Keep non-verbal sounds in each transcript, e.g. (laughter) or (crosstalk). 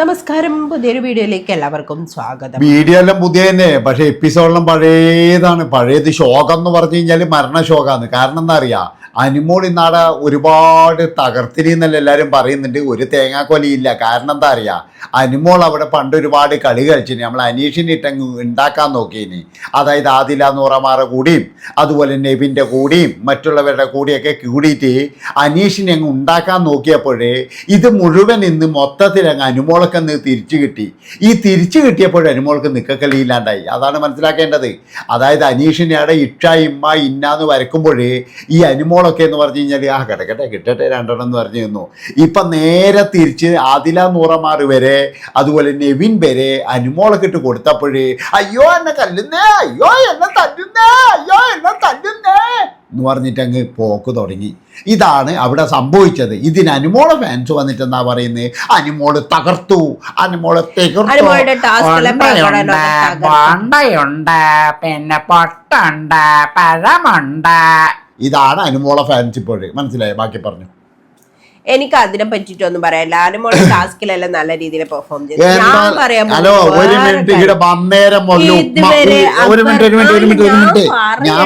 നമസ്കാരം. പുതിയൊരു വീഡിയോയിലേക്ക് എല്ലാവർക്കും സ്വാഗതം. വീഡിയോ എല്ലാം പുതിയ തന്നെ പക്ഷെ എപ്പിസോഡെല്ലാം പഴയതാണ്. പഴയത് ശോകം എന്ന് പറഞ്ഞു കഴിഞ്ഞാൽ മരണശോകാന്ന്. കാരണം എന്താ അറിയാ അനുമോൾ ഇന്നാടെ ഒരുപാട് തകർത്തിരി എന്നല്ല എല്ലാവരും പറയുന്നുണ്ട്. ഒരു തേങ്ങാക്കൊലിയില്ല. കാരണം എന്താ അറിയാ അനുമോൾ അവിടെ പണ്ട് ഒരുപാട് കളി കളിച്ചിന്. നമ്മൾ അനീഷിനെ ഇട്ടങ്ങ് ഉണ്ടാക്കാൻ നോക്കിയിനി അതായത് ആദില നൂറമാറ കൂടിയും അതുപോലെ നെബിന്റെ കൂടിയും മറ്റുള്ളവരുടെ കൂടിയൊക്കെ കൂടിയിട്ട് അനീഷിനെ അങ്ങ് ഉണ്ടാക്കാൻ നോക്കിയപ്പോഴേ ഇത് മുഴുവൻ ഇന്ന് മൊത്തത്തിൽ അങ്ങ് അനുമോളൊക്കെ അന്ന് തിരിച്ചു കിട്ടി. ഈ തിരിച്ചു കിട്ടിയപ്പോഴും അനുമോൾക്ക് നിക്കക്കളിയില്ലാണ്ടായി അതാണ് മനസ്സിലാക്കേണ്ടത്. അതായത് അനീഷിന്റെ അവിടെ ഇക്ഷ ഇമ്മ ഇന്നാന്ന് വരക്കുമ്പോഴേ ഈ അനുമോളൊക്കെ എന്ന് പറഞ്ഞു കഴിഞ്ഞാൽ ആ കിടക്കട്ടെ കിട്ടട്ടെ രണ്ടെണ്ണം എന്ന് പറഞ്ഞു നിന്നു. ഇപ്പം നേരെ തിരിച്ച് ആദില നൂറമാർ വരെ അതുപോലെ നെവിൻ വരെ അനുമോളൊക്കെ ഇട്ട് കൊടുത്തപ്പോഴേ അയ്യോ എന്നെ കല്ലുന്നേ അയ്യോ എന്നെ തല്ലുന്നേ അയ്യോ എന്നെ തല്ലുന്നേ. എന്ന് പറഞ്ഞിട്ട് അങ്ങ് പോക്ക് തുടങ്ങി. ഇതാണ് അവിടെ സംഭവിച്ചത്. ഇതിന് അനുമോളെ ഫാൻസ് വന്നിട്ട് എന്താ പറയുന്നത് അനുമോൾ തകർത്തു. അനുമോൾ തകർത്തു. പിന്നെ പൊട്ടുണ്ട് പഴമുണ്ട്. ഇതാണ് അനുമോളെ ഫാൻസ് ഇപ്പോഴേ. മനസ്സിലായി? ബാക്കി പറഞ്ഞു. എനിക്ക് അതിനെ പറ്റിയിട്ടൊന്നും പറയാനില്ല. അനുമോളുടെ (coughs) ടാസ്കിലെല്ലാം നല്ല രീതിയിൽ പെർഫോം ചെയ്തു ഞാൻ പറയാൻ മിനിറ്റ് ഞാൻ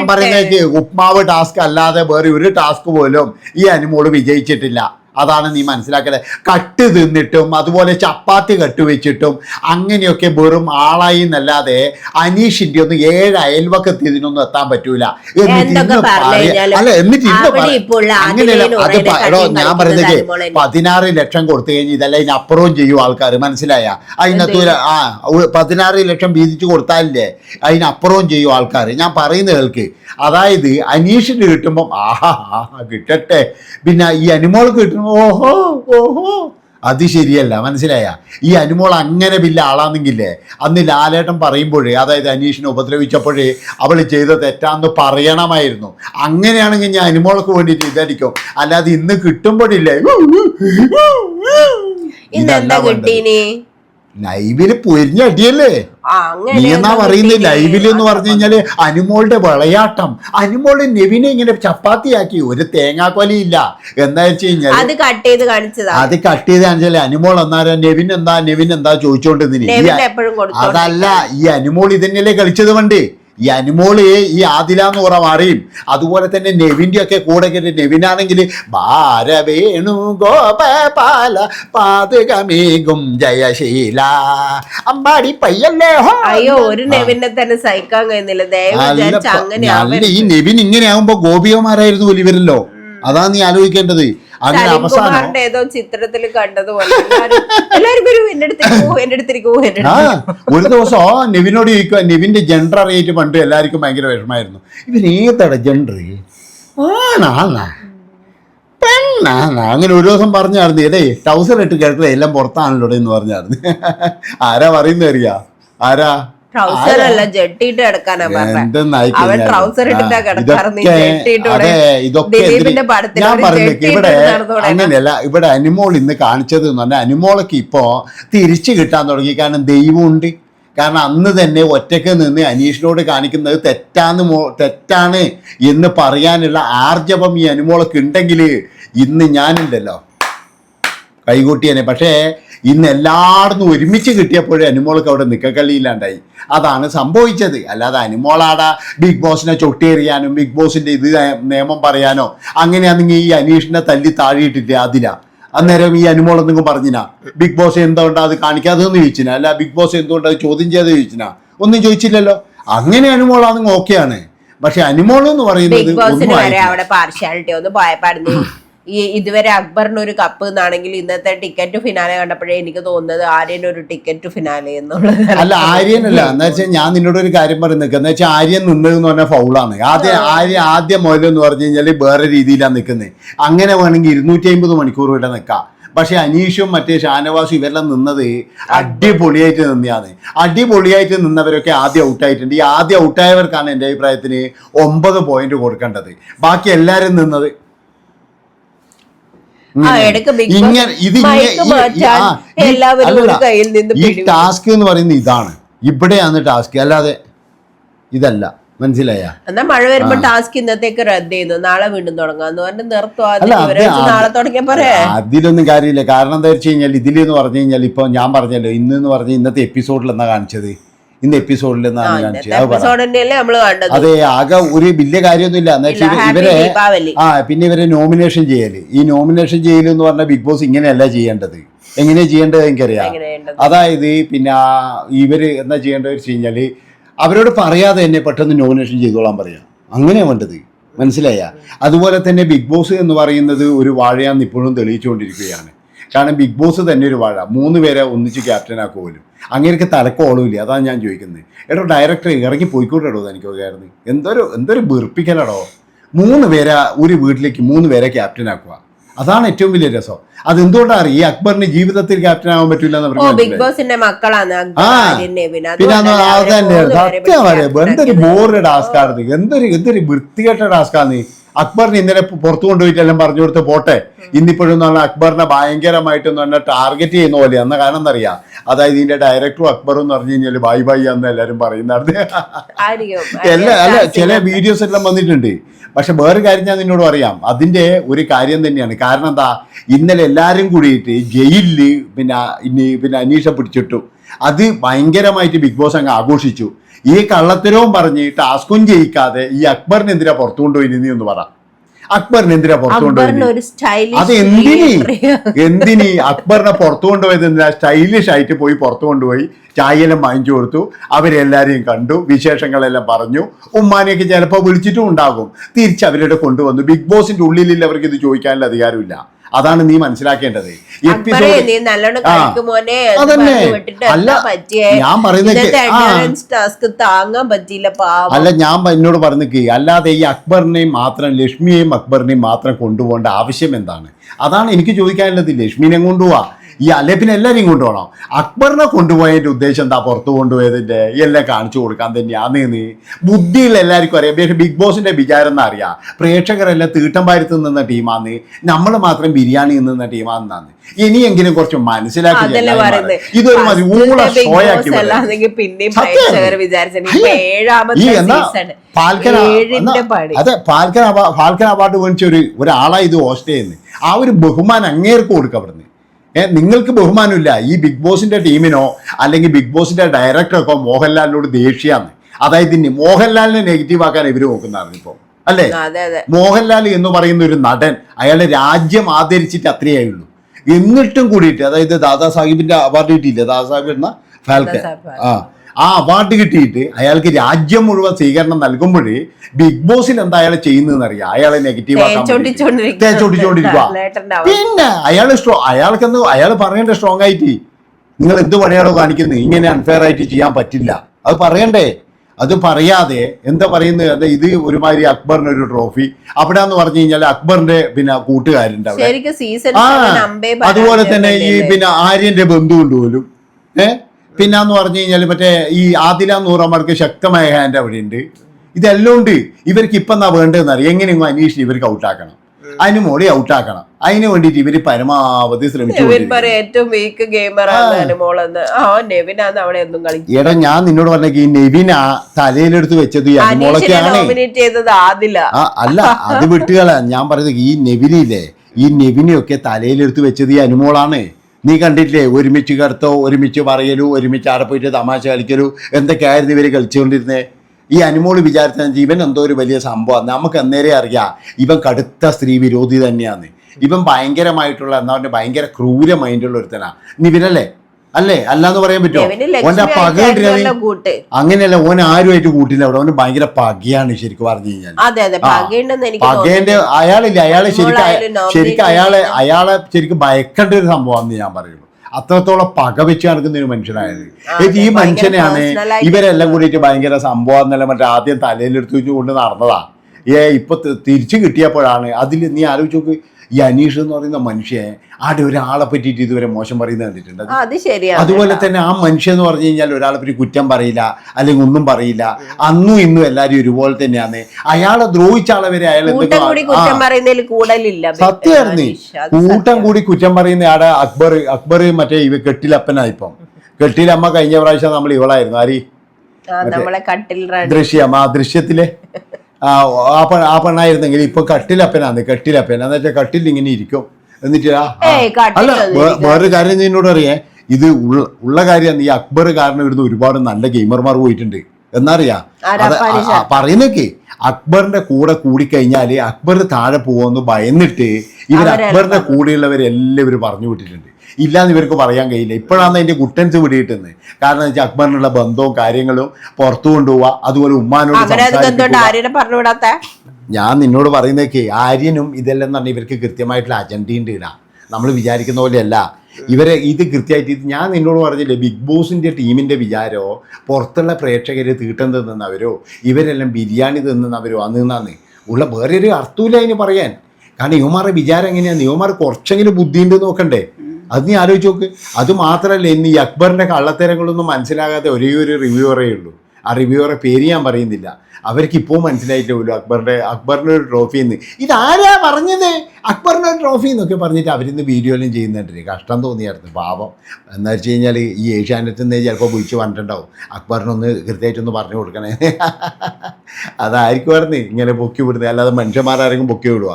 ഉപ്മാവ് ടാസ്ക് അല്ലാതെ വേറെ ഒരു ടാസ്ക് പോലും ഈ അനുമോൾ വിജയിച്ചിട്ടില്ല. അതാണ് നീ മനസ്സിലാക്കൽ. കട്ട് തിന്നിട്ടും അതുപോലെ ചപ്പാത്തി കട്ടുവെച്ചിട്ടും അങ്ങനെയൊക്കെ വെറും ആളായി എന്നല്ലാതെ അനീഷിന്റെ ഒന്നും ഏഴ് അയൽവക്കത്ത് ഇതിനൊന്നും എത്താൻ പറ്റൂല. എന്നിട്ട് ഇന്ന് പറഞ്ഞു അല്ല എന്നിട്ട് ഇന്ന് അങ്ങനെയല്ല അത് എടോ ഞാൻ പറയുന്നത് പതിനാറ് ലക്ഷം കൊടുത്തു കഴിഞ്ഞ് ഇതെല്ലാം ഇതിനപ്പുറവും ചെയ്യും ആൾക്കാർ മനസ്സിലായ? അതിനകത്ത് ആ പതിനാറ് ലക്ഷം വീതിച്ച് കൊടുത്താലില്ലേ അതിനപ്പുറവും ചെയ്യും ആൾക്കാർ ഞാൻ പറയുന്ന കേൾക്ക്. അതായത് അനീഷിന് കിട്ടുമ്പം ആഹാ ആഹാ കിട്ടട്ടെ. പിന്നെ ഈ അനുമോൾക്ക് കിട്ടുമ്പോൾ ഓഹോ ഓഹോ. അത് ശരിയല്ല മനസ്സിലായ? ഈ അനുമോൾ അങ്ങനെ വലിയ ആളാണെങ്കിലേ അന്ന് ലാലേട്ടൻ പറയുമ്പോഴേ അതായത് അനീഷിനെ ഉപദ്രവിച്ചപ്പോഴേ അവൾ ചെയ്ത തെറ്റാന്ന് പറയണമായിരുന്നു. അങ്ങനെയാണെങ്കിൽ ഞാൻ അനുമോൾക്ക് വേണ്ടിയിട്ട് ഇതായിരിക്കും അല്ലാതെ ഇന്ന് കിട്ടുമ്പോഴില്ലേ ഇതല്ല കിട്ടീനി? ലൈവിൽ പൊരിഞ്ഞടിയല്ലേ നീ എന്നാ പറയുന്നത് ലൈവിൽ എന്ന് പറഞ്ഞു കഴിഞ്ഞാൽ അനുമോളുടെ വിളയാട്ടം. അനുമോളുടെ നെവിനെ ഇങ്ങനെ ചപ്പാത്തിയാക്കി. ഒരു തേങ്ങാക്കൊലയില്ല. എന്താ വെച്ച് കഴിഞ്ഞാൽ അത് കട്ട് ചെയ്ത് കാണിച്ചതാ. അത് കട്ട് ചെയ്ത് കാണിച്ചാൽ അനുമോൾ എന്നാ നെവിൻ എന്താ? നെവിൻ എന്താ ചോദിച്ചോണ്ട് നിന്നിനി. ഈ എപ്പോഴും കൊടുത്തോണ്ട് അതല്ല ഈ അനുമോൾ ഇതന്നെയല്ലേ കളിച്ചത് പണ്ട്? ഈ അനുമോൾ ഈ ആദില എന്ന് പറ മാറിയും. അതുപോലെ തന്നെ നെവിന്റെ ഒക്കെ കൂടെ കേട്ട് നെവിനാണെങ്കിൽ ഭാരവേണു ഗോപാല പാതകമേകും ജയശീല. അമ്പാടി പയ്യല്ലേ. അയ്യോ ഒരു നെവിനെ തന്നെ സഹിക്കാൻ കഴിയുന്നില്ല. ഈ നെവിൻ ഇങ്ങനെ ആവുമ്പോ ഗോപികമാരായിരുന്നു ഇവരല്ലോ അതാണ് നീ ആലോചിക്കേണ്ടത്. അങ്ങനെ അവസാനം ഏതോ ചിത്രത്തിൽ കണ്ടതുപോലെ. ഒരു ദിവസം നിവിനോട് ചോദിക്കുക നിവിന്റെ ജെൻഡർ അറിയിട്ട് പണ്ട് എല്ലാവർക്കും ഭയങ്കര വിഷമായിരുന്നു ഇവൻ ഏതട ജെൻഡർ ആണാന്നാ പെണ്ണാന്നാ അങ്ങനെ ഒരു ദിവസം പറഞ്ഞായിരുന്നു എടേ ടൗസർ ഇട്ട് കിടക്കുക എല്ലാം പുറത്താണല്ലോ എന്ന് പറഞ്ഞായിരുന്നു. ആരാ പറയുന്നറിയാ ആരാ? ട്രൗസർ അല്ല ജെട്ടിട്ട് കിടക്കാനാ പറഞ്ഞത് അവൻ ട്രൗസർ ഇട്ടിട്ടാ കിടക്കാറ്. ദിലീപിന്റെ അങ്ങനെയല്ല ഇവിടെ അനിമോൾ ഇന്ന് കാണിച്ചത് എന്ന് പറഞ്ഞാൽ അനിമോളൊക്കെ ഇപ്പോ തിരിച്ചു കിട്ടാൻ തുടങ്ങി. കാരണം ദൈവമുണ്ട്. കാരണം അന്ന് തന്നെ ഒറ്റയ്ക്ക് നിന്ന് അനീഷിനോട് കാണിക്കുന്നത് തെറ്റാന്ന് മോ തെറ്റാണ് എന്ന് പറയാനുള്ള ആർജവം ഈ അനുമോളൊക്കെ ഉണ്ടെങ്കിൽ ഇന്ന് ഞാനുണ്ടല്ലോ. കൈകൂട്ടിയനെ. പക്ഷേ ഇന്ന് എല്ലായിടത്തും ഒരുമിച്ച് കിട്ടിയപ്പോഴേ അനുമോൾക്ക് അവിടെ നിക്കക്കള്ളിയില്ലാണ്ടായി അതാണ് സംഭവിച്ചത്. അല്ലാതെ അനുമോളാടാ ബിഗ് ബോസിനെ ചൊട്ടിയെറിയാനും ബിഗ് ബോസിന്റെ ഇത് നിയമം പറയാനോ അങ്ങനെയാണെങ്കിൽ ഈ അനീഷിനെ തല്ലി താഴെയിട്ടില്ല അതിലാ അന്നേരം ഈ അനുമോൾ എന്തെങ്കിലും പറഞ്ഞിനാ ബിഗ് ബോസ് എന്തുകൊണ്ടാ അത് കാണിക്കാതെന്ന് ചോദിച്ചിനാ? അല്ല ബിഗ് ബോസ് എന്തുകൊണ്ടാ അത് ചോദ്യം ചെയ്ത് ചോദിച്ചിനാ? ഒന്നും ചോദിച്ചില്ലല്ലോ. അങ്ങനെ അനുമോളാണെങ്കിൽ ഓക്കെയാണ്. പക്ഷെ അനുമോൾ എന്ന് പറയുന്നത് ഈ ഇതുവരെ അക്ബറിന് ഒരു കപ്പ് എന്നാണെങ്കിൽ ഇന്നത്തെ ടിക്കറ്റ് ഫിനാലെ കണ്ടപ്പോഴേ എനിക്ക് തോന്നുന്നത് ആര്യൻ ഒരു ടിക്കറ്റ് ഫിനാലെ എന്നുള്ളത്. അല്ല ആര്യനല്ല. എന്ന് വെച്ചാൽ ഞാൻ നിന്നോട് ഒരു കാര്യം പറഞ്ഞു നിൽക്കുക എന്ന് വെച്ചാൽ ആര്യൻ നിന്നത് എന്ന് പറഞ്ഞാൽ ഫൗളാണ് ആദ്യം ആര്യ ആദ്യം മുതൽ എന്ന് പറഞ്ഞു കഴിഞ്ഞാൽ വേറെ രീതിയിലാണ് നിൽക്കുന്നത് അങ്ങനെ വേണമെങ്കിൽ ഇരുന്നൂറ്റി അമ്പത് മണിക്കൂർ ഇവിടെ നിൽക്കാം പക്ഷെ അനീഷും മറ്റേ ഷാനവാസും ഇവരെല്ലാം നിന്നത് അടിപൊളിയായിട്ട് നിന്നെയാണ് അടിപൊളിയായിട്ട് നിന്നവരൊക്കെ ആദ്യം ഔട്ടായിട്ടുണ്ട് ഈ ആദ്യം ഔട്ടായവർക്കാണ് എന്റെ അഭിപ്രായത്തിന് ഒമ്പത് പോയിന്റ് കൊടുക്കേണ്ടത്. ബാക്കി എല്ലാവരും നിന്നത് നിന്ന് ഈ ടാസ്ക് എന്ന് പറയുന്നത് ഇതാണ്. ഇവിടെയാണ് ടാസ്ക്. അല്ലാതെ ഇതല്ല. മനസ്സിലായ? എന്നാ മഴ വരുമ്പോ ടാസ്ക് ഇന്നത്തേക്ക് റദ്ദ് ചെയ്യുന്നു. നാളെ വീണ്ടും തുടങ്ങാന്ന് പറഞ്ഞ് നിർത്തും അതിലൊന്നും കാര്യമില്ല. കാരണം എന്താ വെച്ച് കഴിഞ്ഞാൽ ഇതിലെന്ന് പറഞ്ഞു കഴിഞ്ഞാൽ ഇപ്പൊ ഞാൻ പറഞ്ഞല്ലോ ഇന്ന് പറഞ്ഞ ഇന്നത്തെ എപ്പിസോഡിൽ എന്നാ കാണിച്ചത്? ഇന്ന് എപ്പിസോഡിൽ നിന്നാണ് കാണിച്ചത് അത് ആകെ ഒരു വലിയ കാര്യമൊന്നുമില്ല. എന്ന് ഇല്ല, വെച്ചാൽ ഹാപ്പി ഇവരെ ആ പിന്നെ ഇവരെ നോമിനേഷൻ ചെയ്യൽ. ഈ നോമിനേഷൻ ചെയ്യൽ എന്ന് പറഞ്ഞാൽ ബിഗ് ബോസ് ഇങ്ങനെയല്ല ചെയ്യേണ്ടത്. എങ്ങനെയാ ചെയ്യേണ്ടത് എനിക്കറിയാം. അതായത് പിന്നെ ഇവർ എന്താ ചെയ്യേണ്ടത് വെച്ച് കഴിഞ്ഞാൽ അവരോട് പറയാതെ തന്നെ പെട്ടെന്ന് നോമിനേഷൻ ചെയ്തോളാൻ പറയാം. അങ്ങനെയാ വേണ്ടത്. മനസ്സിലായ? അതുപോലെ തന്നെ ബിഗ് ബോസ് എന്ന് പറയുന്നത് ഒരു വാഴയാന്ന് ഇപ്പോഴും തെളിയിച്ചുകൊണ്ടിരിക്കുകയാണ്. കാരണം ബിഗ് ബോസ് തന്നെ ഒരു വാഴ. മൂന്ന് പേരെ ഒന്നിച്ച് ക്യാപ്റ്റനാക്കുക പോലും. അങ്ങനെയൊക്കെ തലക്കോളൂല്ലേ. അതാണ് ഞാൻ ചോദിക്കുന്നത് എടോ ഡയറക്ടർ ഇറങ്ങി പോയിക്കോട്ടെടോ എനിക്കൊക്കെയായിരുന്നു എന്തൊരു എന്തൊരു വെറുപ്പിക്കലടോ. മൂന്ന് പേരെ ഒരു വീട്ടിലേക്ക് മൂന്ന് പേരെ ക്യാപ്റ്റനാക്കുക അതാണ് ഏറ്റവും വലിയ രസം. അത് അതെന്തുകൊണ്ടാണ് ഈ അക്ബറിന് ജീവിതത്തിൽ ക്യാപ്റ്റൻ ആവാൻ പറ്റില്ല ബിഗ് ബോസിന്റെ മക്കളാണ്. പിന്നെ എന്തൊരു ബോറിന്റെ ടാസ്കാണ് എന്തൊരു എന്തൊരു വൃത്തികെട്ട ടാസ്കാണ് അക്ബറിന് ഇന്നലെ പുറത്തു കൊണ്ടുപോയിട്ടെല്ലാം പറഞ്ഞു കൊടുത്ത് പോട്ടെ. ഇന്നിപ്പോഴും എന്ന് പറഞ്ഞാൽ അക്ബറിനെ ഭയങ്കരമായിട്ട് എന്ന് പറഞ്ഞാൽ ടാർഗറ്റ് ചെയ്യുന്ന പോലെ. എന്ന കാരണം എന്നറിയാം അതായത് ഇതിന്റെ ഡയറക്ടറും അക്ബറും എന്ന് പറഞ്ഞു കഴിഞ്ഞാൽ ബൈ ബൈ എന്ന് എല്ലാവരും പറയുന്നത്. അല്ല (laughs) എല്ലാ അല്ല ചില വീഡിയോസ് എല്ലാം വന്നിട്ടുണ്ട്. പക്ഷെ വേറെ കാര്യം ഞാൻ നിന്നോട് പറയാം. അതിന്റെ ഒരു കാര്യം തന്നെയാണ്. കാരണം എന്താ? ഇന്നലെ എല്ലാരും കൂടിയിട്ട് ജയിലിൽ പിന്നെ ഇനി പിന്നെ അനീഷ പിടിച്ചിട്ടു. അത് ഭയങ്കരമായിട്ട് ബിഗ് ബോസ് അങ്ങ് ആഘോഷിച്ചു. ഈ കള്ളത്തരവും പറഞ്ഞ് ടാസ്കും ജയിക്കാതെ ഈ അക്ബറിന് എന്തിനാ പുറത്തു കൊണ്ടുപോയി നീ ഒന്ന് പറ അക്ബറിന് എന്തിനാ പുറത്തു കൊണ്ടുപോയി അത് എന്തിനി. എന്തിനി? അക്ബറിനെ പുറത്തു കൊണ്ടുപോയത് എന്തിനാ? സ്റ്റൈലിഷ് ആയിട്ട് പോയി പുറത്തു കൊണ്ടുപോയി ചായയെല്ലാം വാങ്ങിച്ചു കൊടുത്തു. അവരെല്ലാരെയും കണ്ടു. വിശേഷങ്ങളെല്ലാം പറഞ്ഞു. ഉമ്മാനെയൊക്കെ ചിലപ്പോൾ വിളിച്ചിട്ടും ഉണ്ടാകും. തിരിച്ച് അവരുടെ കൊണ്ടുവന്നു. ബിഗ് ബോസിന്റെ ഉള്ളിലില്ല അവർക്ക് ഇത് ചോദിക്കാനുള്ള അധികാരമില്ല. അതാണ് നീ മനസ്സിലാക്കേണ്ടത്. ഞാൻ പറയുന്നത് അല്ല ഞാൻ എന്നോട് പറഞ്ഞിക്ക് അല്ലാതെ ഈ അക്ബറിനെയും മാത്രം ലക്ഷ്മിയെയും അക്ബറിനെയും മാത്രം കൊണ്ടുപോകേണ്ട ആവശ്യം എന്താണ്? അതാണ് എനിക്ക് ചോദിക്കാനുള്ളത്. ലക്ഷ്മിനെ കൊണ്ടുപോവാ. ഈ അലേപ്പിനെ എല്ലാവരെയും കൊണ്ടുപോകണം. അക്ബറിനെ കൊണ്ടുപോയതിന്റെ ഉദ്ദേശം എന്താ? പുറത്തു കൊണ്ടുപോയതിന്റെ എല്ലാം കാണിച്ചു കൊടുക്കാൻ തന്നെയാന്ന് നീ ബുദ്ധിയുള്ള എല്ലാവർക്കും അറിയാം. പക്ഷേ ബിഗ് ബോസിന്റെ വിചാരം എന്ന് അറിയാം. പ്രേക്ഷകരെല്ലാം തീട്ടം പാരത്ത് നിന്ന ടീമാന്ന് നമ്മൾ മാത്രം ബിരിയാണി നിന്ന ടീമാന്നാന്ന്. ഇനിയെങ്കിലും കുറച്ച് മനസ്സിലാക്കി ഇതൊരു മതി ഊള ഷോയാക്കി ഈ എന്നാ പണി അതെ പാൽക്കൻ അവാർഡ് മേടിച്ച ഒരു ഒരാളായി ഇത് ഹോസ്റ്റ് ചെയ്യുന്നത്. ആ ഒരു ബഹുമാനം അങ്ങേർക്ക് ഏ നിങ്ങൾക്ക് ബഹുമാനമില്ല. ഈ ബിഗ് ബോസിന്റെ ടീമിനോ അല്ലെങ്കിൽ ബിഗ് ബോസിന്റെ ഡയറക്ടർക്കോ മോഹൻലാലിനോട് ദേഷ്യമാണ്. അതായത് ഇനി മോഹൻലാലിനെ നെഗറ്റീവ് ആക്കാൻ ഇവർ നോക്കുന്നതാണ് ഇപ്പോൾ അല്ലേ? മോഹൻലാൽ എന്ന് പറയുന്ന ഒരു നടൻ അയാളെ രാജ്യം ആദരിച്ചിട്ട് അത്രയേ ഉള്ളൂ എന്നിട്ടും കൂടിയിട്ട് അതായത് ദാദാ സാഹിബിന്റെ അവാർഡ് കിട്ടിയില്ലേ? ദാദാ സാഹിബ് എന്ന ഫാൽക്കൻ. ആ. ആ അവാർഡ് കിട്ടിയിട്ട് അയാൾക്ക് രാജ്യം മുഴുവൻ സ്വീകരണം നൽകുമ്പോൾ ബിഗ് ബോസിൽ എന്താ അയാൾ ചെയ്യുന്നതെന്ന് അറിയാം അയാളെ നെഗറ്റീവ് തേച്ചോട്ടിച്ചോണ്ടിരിക്കുക പിന്നെ അയാൾ സ്ട്രോ അയാൾക്കെന്ന് അയാൾ പറയണ്ടേ സ്ട്രോങ് ആയിട്ട് നിങ്ങൾ എന്ത് പണിയാണോ കാണിക്കുന്നത്? ഇങ്ങനെ അൺഫെയർ ആയിട്ട് ചെയ്യാൻ പറ്റില്ല. അത് പറയണ്ടേ? അത് പറയാതെ എന്താ പറയുന്നത്? അതെ ഇത് ഒരുമാതിരി അക്ബറിന് ഒരു ട്രോഫി അവിടെ എന്ന് പറഞ്ഞു കഴിഞ്ഞാൽ അക്ബറിന്റെ പിന്നെ കൂട്ടുകാരുണ്ട് അവിടെ. അതുപോലെ തന്നെ ഈ പിന്നെ ആര്യന്റെ ബന്ധു കൊണ്ടുപോലും പോലും ഏ പിന്നെന്ന് പറഞ്ഞു കഴിഞ്ഞാൽ മറ്റേ ഈ ആദില നൂറമ്മർക്ക് ശക്തമായ ഹാൻഡ് അവിടെ ഉണ്ട് ഇതെല്ലാം ഉണ്ട് ഇവർക്ക് ഇപ്പം എന്നാ വേണ്ടതെന്ന് അറിയാം എങ്ങനെയെങ്കിലും അന്വേഷിച്ച് ഇവർക്ക് ഔട്ടാക്കണം. അതിന് മോളി ഔട്ടാക്കണം. അതിന് വേണ്ടിയിട്ട് ഇവർ പരമാവധി ശ്രമിച്ചു എടാ ഞാൻ നിന്നോട് പറഞ്ഞ ഈ നെവിന തലയിലെടുത്ത് വെച്ചത് ഈ അനുമോളൊക്കെയാണ് അല്ല അത് വിട്ടുകള. ഞാൻ പറയുന്നത് ഈ നെവിനില്ലേ? ഈ നെവിനെയൊക്കെ തലയിലെടുത്ത് വെച്ചത് ഈ അനുമോളാണ്. നീ കണ്ടിട്ടില്ലേ? ഒരുമിച്ച് കിടത്തോ ഒരുമിച്ച് പറയലു ഒരുമിച്ച് ആടെ പോയിട്ട് തമാശ കളിക്കലു എന്തൊക്കെയായിരുന്നു ഇവർ കളിച്ചുകൊണ്ടിരുന്നത് ഈ അനുമോൾ വിചാരിച്ച ഇവൻ എന്തോ ഒരു വലിയ സംഭവമാണ്. നമുക്ക് അന്നേരെ അറിയാം ഇവൻ കടുത്ത സ്ത്രീ വിരോധി തന്നെയാണ്. ഇവൻ ഭയങ്കരമായിട്ടുള്ള എന്താ പറയുക ഭയങ്കര ക്രൂര മൈൻഡുള്ള ഒരുത്തനാണ് നിവിനല്ലേ? അല്ലേ? അല്ലാന്ന് പറയാൻ പറ്റുമോ? ഓന്റെ പക അങ്ങനെയല്ല ഓൻ ആരുമായിട്ട് കൂട്ടില്ല അവിടെ. ഓന് ഭയങ്കര പകയാണ് ശരിക്കും പറഞ്ഞു കഴിഞ്ഞാൽ പകേന്റെ. അയാളില്ല. അയാളെ ശരിക്കും ശരിക്കും അയാളെ അയാളെ ശരിക്കും ഭയക്കേണ്ട ഒരു സംഭവമാണെന്ന് ഞാൻ പറയുള്ളൂ. അത്രത്തോളം പക വെച്ച് നടക്കുന്ന ഒരു മനുഷ്യനായത്. ഏത് ഈ മനുഷ്യനെയാണ് ഇവരെല്ലാം കൂടിയിട്ട് ഭയങ്കര സംഭവം എന്നല്ല. മറ്റേ ആദ്യം തലയിലെടുത്ത് കൊണ്ട് നടന്നതാ. ഏ ഇപ്പൊ തിരിച്ചു കിട്ടിയപ്പോഴാണ്. അതിൽ നീ ആലോചിച്ച് നോക്ക്. ഈ അനീഷ് എന്ന് പറയുന്ന മനുഷ്യൻ ആടെ ഒരാളെ പറ്റിയിട്ട് ഇതുവരെ മോശം പറയുന്നത് കണ്ടിട്ടുണ്ട്. അത് ശരിയാണ് അതുപോലെ തന്നെ ആ മനുഷ്യൻ എന്ന് പറഞ്ഞു കഴിഞ്ഞാൽ ഒരാളെ പറ്റി കുറ്റം പറയില്ല അല്ലെങ്കിൽ ഒന്നും പറയില്ല. അന്നും ഇന്നും എല്ലാരും ഒരുപോലെ തന്നെയാണ്. അയാളെ ദ്രോഹിച്ച ആളെ വരെ അയാൾ സത്യമായിരുന്നു. കൂട്ടം കൂടി കുറ്റം പറയുന്ന ആടെ അക്ബർ അക്ബർ മറ്റേ ഇവ കെട്ടിലപ്പനായിപ്പം കെട്ടിലമ്മ കഴിഞ്ഞ പ്രാവശ്യം നമ്മൾ ഇവളായിരുന്നു. ആരി? ദൃശ്യം ആ ദൃശ്യത്തിലെ. (laughs) ആ ആ പെണ്ണായിരുന്നെങ്കിൽ ഇപ്പൊ കട്ടിലപ്പനാന്ന് കട്ടിലപ്പൻ എന്ന് വെച്ചാൽ കട്ടിൽ ഇങ്ങനെ ഇരിക്കും. എന്നിട്ട് അല്ല വേറൊരു കാര്യം നിന്നോട് അറിയേ ഇത് ഉള്ള കാര്യം ഈ അക്ബർ കാരണം ഇവിടുന്ന് ഒരുപാട് നല്ല ഗെയിമർമാർ പോയിട്ടുണ്ട്. എന്നറിയാ? അത് പറയുന്നൊക്കെ അക്ബറിന്റെ കൂടെ കൂടിക്കഴിഞ്ഞാൽ അക്ബർ താഴെ പോകുമെന്ന് ഭയന്നിട്ട് ഇവർ അക്ബറിന്റെ കൂടെയുള്ളവരെല്ലാവരും പറഞ്ഞു വിട്ടിട്ടുണ്ട്. ഇല്ലാന്ന് ഇവർക്ക് പറയാൻ കഴിയില്ല. ഇപ്പോഴാണ് അതിന്റെ കുട്ടൻസ് പിടിയിട്ടുന്നത് കാരണം വെച്ചാൽ അക്ബറിനുള്ള ബന്ധവും കാര്യങ്ങളും പുറത്തു കൊണ്ടുപോവാ. അതുപോലെ ഉമ്മാനോട് ഞാൻ നിന്നോട് പറയുന്നതൊക്കെ ആര്യനും ഇതെല്ലാം തന്നെ ഇവർക്ക് കൃത്യമായിട്ടുള്ള അജണ്ടയുണ്ട് ഇടാം നമ്മൾ വിചാരിക്കുന്ന പോലെയല്ല. ഇവരെ ഇത് കൃത്യമായിട്ട് ഇത് ഞാൻ നിന്നോട് പറഞ്ഞില്ലേ ബിഗ് ബോസിന്റെ ടീമിന്റെ വിചാരോ പുറത്തുള്ള പ്രേക്ഷകര് തീട്ടം തിന്നുന്നവരോ ഇവരെല്ലാം ബിരിയാണി തിന്നുന്നവരോ അന്ന് നിന്നാന്ന് ഉള്ള വേറെ ഒരു അർത്ഥമില്ല അതിന് പറയാൻ. കാരണം യുവമാരുടെ വിചാരം എങ്ങനെയാണ് യുവമാർ കുറച്ചെങ്കിലും ബുദ്ധിയുണ്ട് നോക്കണ്ടേ? അത് നീ ആലോചിച്ച് നോക്ക്. അത് മാത്രമല്ല ഇന്ന് ഈ അക്ബറിന്റെ കള്ളത്തരങ്ങളൊന്നും മനസ്സിലാകാതെ ഒരേ ഒരു റിവ്യൂവറേ ഉള്ളൂ. ആ റിവ്യൂവറെ പേര് ഞാൻ പറയുന്നില്ല. അവർക്ക് ഇപ്പോൾ മനസ്സിലായിട്ടേ ഉള്ളൂ അക്ബറിന്റെ അക്ബറിന്റെ ഒരു ട്രോഫി എന്ന്. ഇതാരാ പറഞ്ഞത്? അക്ബറിന്റെ ഒരു ട്രോഫി എന്നൊക്കെ പറഞ്ഞിട്ട് അവരിന്ന് വീഡിയോയിലും ചെയ്യുന്നുണ്ട് കഷ്ടം തോന്നിയായിരുന്നു പാവം. എന്ന് വെച്ച് കഴിഞ്ഞാൽ ഈ ഏഷ്യാനത്ത് നിന്ന് ചിലപ്പോൾ വിളിച്ച് പറഞ്ഞിട്ടുണ്ടാവും. അക്ബറിനൊന്ന് കൃത്യമായിട്ടൊന്ന് പറഞ്ഞു കൊടുക്കണേ. അതായിരിക്കും അതായിരിക്കുമായിരുന്നു ഇങ്ങനെ പൊക്കി വിടുന്നത്. അല്ലാതെ മനുഷ്യന്മാരാരെങ്കിലും പൊക്കി വിടുക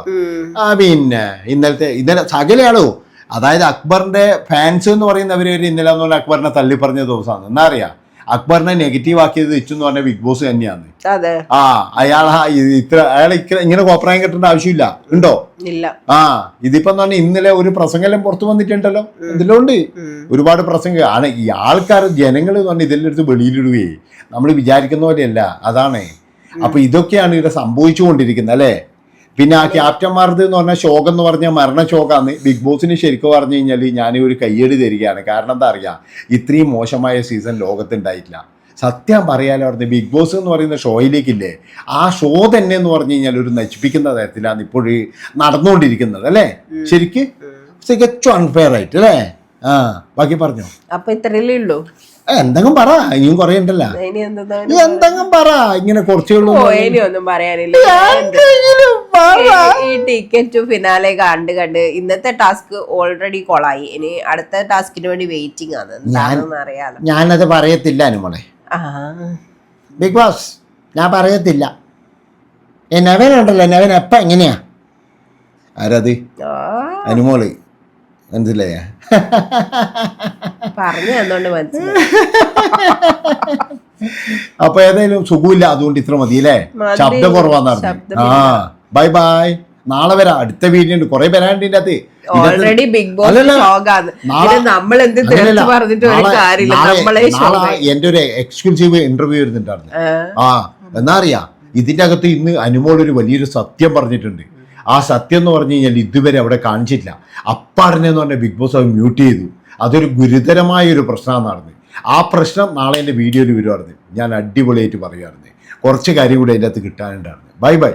ആ പിന്നെ ഇന്നലത്തെ ഇന്നലെ സകലയാളോ അതായത് അക്ബറിന്റെ ഫാൻസ് എന്ന് പറയുന്നവർ ഒരു ഇന്നലെ എന്ന് പറഞ്ഞാൽ അക്ബറിനെ തള്ളി പറഞ്ഞ ദിവസമാണ് എന്നാ അറിയാം? അക്ബറിനെ നെഗറ്റീവ് ആക്കിയത് ഇച്ചു എന്ന് പറഞ്ഞ ബിഗ് ബോസ് തന്നെയാണ് ആ അയാൾ ഇത്ര അയാൾ ഇത്ര- ഇങ്ങനെ കോപ്രായം കിട്ടേണ്ട ആവശ്യമില്ല. ഉണ്ടോ? ഇല്ല. ആ ഇതിപ്പം എന്ന് പറഞ്ഞാൽ ഇന്നലെ ഒരു പ്രസംഗം പുറത്തു വന്നിട്ടുണ്ടല്ലോ. ഇതിലുണ്ട് ഒരുപാട് പ്രസംഗം ആണ് ഈ ആൾക്കാർ ജനങ്ങൾ എന്ന് പറഞ്ഞാൽ ഇതിലെടുത്ത് വെളിയിലിടുകയെ. നമ്മൾ വിചാരിക്കുന്ന പോലെയല്ല. അതാണ്. അപ്പൊ ഇതൊക്കെയാണ് ഇവിടെ സംഭവിച്ചുകൊണ്ടിരിക്കുന്നത് അല്ലേ? പിന്നെ ആ ക്യാപ്റ്റന്മാർക്ക് എന്ന് പറഞ്ഞാൽ ശോകം എന്ന് പറഞ്ഞാൽ മരണശോകാന്ന് ബിഗ് ബോസിന് ശരിക്കും പറഞ്ഞു കഴിഞ്ഞാൽ ഞാൻ ഒരു കയ്യടി തരികയാണ്. കാരണം എന്താ അറിയാം? ഇത്രയും മോശമായ സീസൺ ലോകത്തുണ്ടായിട്ടില്ല. സത്യം പറയാലോ പറഞ്ഞ് ബിഗ് ബോസ് എന്ന് പറയുന്ന ഷോയിലേക്കില്ലേ ആ ഷോ തന്നെ എന്ന് പറഞ്ഞു കഴിഞ്ഞാൽ ഒരു നശിപ്പിക്കുന്ന തരത്തിലാണ് ഇപ്പോഴ് നടന്നുകൊണ്ടിരിക്കുന്നത് അല്ലേ? ശരിക്ക്? തികച്ചും അൺഫെയർ ആയിട്ട് അല്ലേ? ആ ബാക്കി പറഞ്ഞു. അപ്പൊ ഇത്രയല്ലേ ഉള്ളൂ? എന്തെങ്കിലും പറ. ഇനിയും കൊറേ ഉണ്ടല്ലോ. എന്തെങ്കിലും പറ. ഇങ്ങനെ കുറച്ചുള്ളൂ ഒന്നും പറയാനില്ല. ഈ ടിക്കറ്റ് ഫിനാലെ കണ്ട് കണ്ട് ഇന്നത്തെ ടാസ്ക് ഓൾറെഡി കൊളായി. ഇനി അടുത്ത ടാസ്കിന് വേണ്ടി വെയിറ്റിംഗ് ആണ്. അറിയാലോ. ഞാനത് പറയത്തില്ല അനുമോളെ ബിഗ് ബോസ് ഞാൻ പറയത്തില്ല. നവൻ ഉണ്ടല്ലോ. നവൻ എപ്പ എങ്ങനെയാ? ആരത്? അനുമോൾ മനസ്സിലായ? പറഞ്ഞു തന്നോണ്ട് മനസ്സിലായി. (laughs) അപ്പൊ ഏതായാലും സുഖമില്ല. അതുകൊണ്ട് ഇത്ര മതി അല്ലേ. ശബ്ദം കുറവാന്ന് പറഞ്ഞു. ആ ബൈ ബൈ. നാളെ വരാം. അടുത്ത വീഡിയോ ഉണ്ട്. കുറെ വരാണ്ട് ഇതിന്റെ അകത്ത് ഓൾറെഡി ബിഗ് ബോസ് നമ്മൾ എന്ത്. പറഞ്ഞിട്ട് ഒരു കാര്യമില്ല. എന്റെ ഒരു എക്സ്ക്ലൂസീവ് ഇന്റർവ്യൂ വരുന്നുണ്ടായിരുന്നു ആ. എന്നാ അറിയാ. ഇതിന്റെ അകത്ത് ഇന്ന് അനുമോൾ ഒരു വലിയൊരു സത്യം പറഞ്ഞിട്ടുണ്ട്. ആ സത്യം എന്ന് പറഞ്ഞു കഴിഞ്ഞാൽ ഇതുവരെ അവിടെ കാണിച്ചിട്ടില്ല. അപ്പാടനെ എന്ന് പറഞ്ഞ ബിഗ് ബോസ് അത് മ്യൂട്ട് ചെയ്തു. അതൊരു ഗുരുതരമായ ഒരു പ്രശ്നമാണ് നടന്നത് ആ പ്രശ്നം നാളെ എന്റെ വീഡിയോയിൽ വരുമായിരുന്നു ഞാൻ അടിപൊളിയായിട്ട് പറയുമായിരുന്നു കുറച്ച് കാര്യം കൂടി അതിന്റെ അകത്ത് കിട്ടാനുണ്ടായിരുന്നു. Bye bye